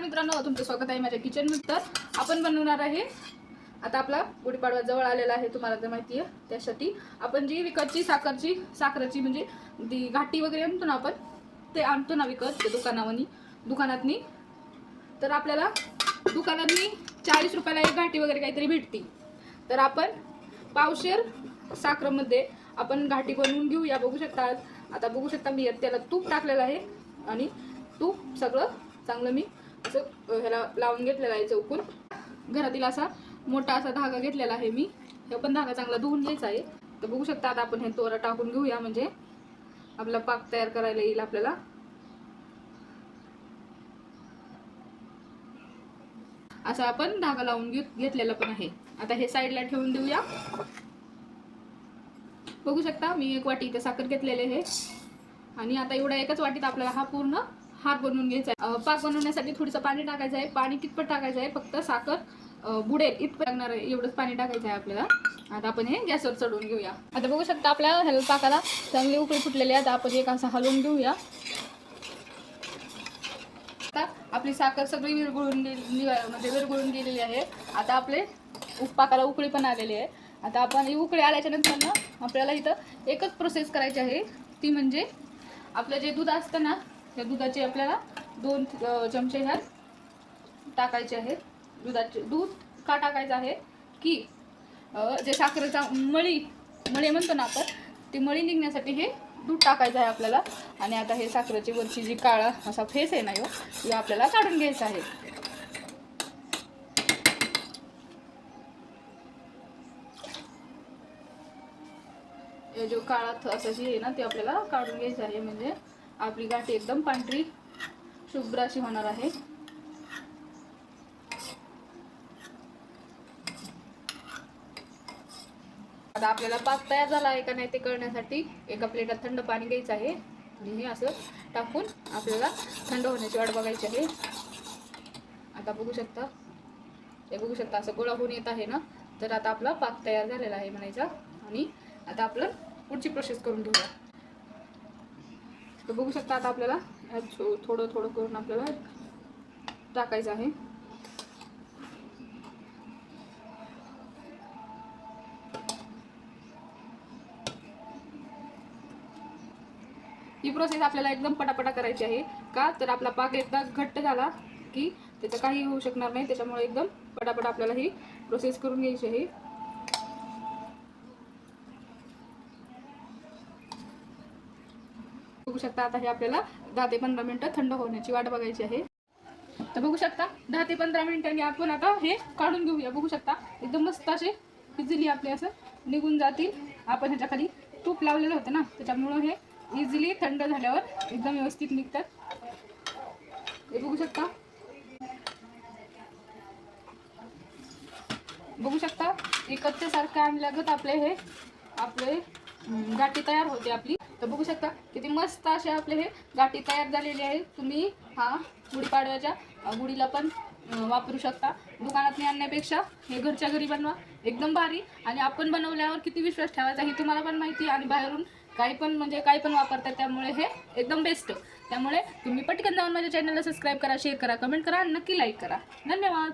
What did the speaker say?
मित्रांनो तुमचं स्वागत आहे माझ्या किचन तर आपण बनवणार आहे आता आपला गुढीपाडवा जवळ आलेला आहे तुम्हाला तर माहिती आहे त्यासाठी आपण जी विकतची साखरची साखरेची म्हणजे ती घाटी वगैरे आणतो ना आपण ते आणतो ना विकत ते दुकानावनी दुकानातनी. तर आपल्याला दुकानातनी चाळीस रुपयाला एक घाटी वगैरे काहीतरी भेटते. तर आपण पावशेर साखरेमध्ये आपण घाटी बनवून घेऊया बघू शकता. आता बघू शकता मी त्याला तूप टाकलेलं आहे आणि तूप सगळं चांगलं मी असं ह्याला लावून घेतलेलं आहे चौकून. घरातील असा मोठा असा धागा घेतलेला आहे मी. हे पण धागा चांगला धुवून घ्यायचा आहे. तर बघू शकता आता आपण हे तोरा टाकून घेऊया म्हणजे आपला पाक तयार करायला येईल आपल्याला. असा आपण धागा लावून घेतलेला पण आहे. आता हे साईडला ठेवून देऊया. बघू शकता मी एक वाटी इथे साखर घेतलेले आहे. आणि आता एवढ्या एकच वाटीत आपल्याला हा पूर्ण हार बनवून घ्यायचा आहे. पाक बनवण्यासाठी थोडंसं पाणी टाकायचं आहे. पाणी कितपत टाकायचं आहे? फक्त साखर बुडेल इतपत लागणार आहे. एवढंच पाणी टाकायचं आहे आपल्याला. आता आपण हे गॅसवर चढवून घेऊया. आता बघू शकता आपल्या ह्याला पाकाला चांगली उकळी फुटलेली आहे आता आपण एक असं हलवून घेऊया. आता आपली साखर सगळी विरघळून गेली म्हणजे विरघळून गेलेली आहे. आता आपले पाकाला उकळी पण आलेली आहे. आता आपण ही उकळी आल्याच्यानंतर ना आपल्याला इथं एकच प्रोसेस करायची आहे. ती म्हणजे आपलं जे दूध असतं ना ह्या दुधाचे आपल्याला दोन चमचे ह्यात टाकायचे आहेत. दुधाचे दूध का टाकायचं आहे की जे साखरेचा मळी मळी म्हणतो ना आपण ती मळी निघण्यासाठी हे दूध टाकायचं आहे आपल्याला. आणि आता हे साखरेची वरची जी काळा असा फेस आहे ना यो हे आपल्याला काढून घ्यायचा आहे. जो काळा थ- असं जी आहे ना ते आपल्याला काढून घ्यायचं आहे. म्हणजे आपली गाठी एकदम पांढरी शुभ्र अशी होणार आहे. आता आपल्याला पाक तयार झाला आहे का नाही ते कळण्यासाठी एका प्लेटात थंड पाणी घ्यायचं आहे. आणि हे असं टाकून आपल्याला थंड होण्याची वाट बघायची आहे. आता बघू शकता. हे बघू शकता असं गोळा होऊन येत आहे ना? तर आता आपला पाक तयार झालेला आहे म्हणायचा. आणि आता आपलं पुढची प्रोसेस करून घेऊया. तर बघू शकता आता आपल्याला. थोडं थोडं करून आपल्याला टाकायचं आहे. ही प्रोसेस आपल्याला एकदम पटापटा करायची आहे. का? तर आपला पाक एकदा घट्ट झाला की त्याचं काही होऊ शकणार नाही. त्याच्यामुळे एकदम पटापट आपल्याला ही प्रोसेस करून घ्यायची आहे. शकता. आता हे आपल्याला दहा ते पंधरा मिनिटं थंड होण्याची वाट बघायची आहे. तर बघू शकता दहा ते पंधरा मिनिटांनी आपण आता हे काढून घेऊया. बघू शकता एकदम मस्त असे इझिली आपले असं निघून जातील. आपण ह्याच्या खाली तूप लावलेलं होतं ना त्याच्यामुळं हे इझिली थंड झाल्यावर एकदम व्यवस्थित निघतात. हे बघू शकता. बघू शकता एकत्यासारखं आणल्यागत आपले हे आपले गाठी तयार होते आपली. तर बघू शकता किती मस्त असे आपले हे गाठी तयार झालेले आहे तुम्ही हा गुढीपाडव्याच्या गुढीला पण वापरू शकता. दुकानात आणण्यापेक्षा हे घरच्या घरी बनवा. एकदम भारी. आणि आपण बनवल्यावर किती विश्वास ठेवायचा हे तुम्हाला पण माहिती आहे. आणि बाहेरून काही पण म्हणजे काही पण वापरतात. त्यामुळे हे एकदम बेस्ट त्यामुळे तुम्ही पटकन जाऊन माझ्या चॅनलला सबस्क्राईब करा शेअर करा कमेंट करा आणि नक्की लाईक करा. धन्यवाद.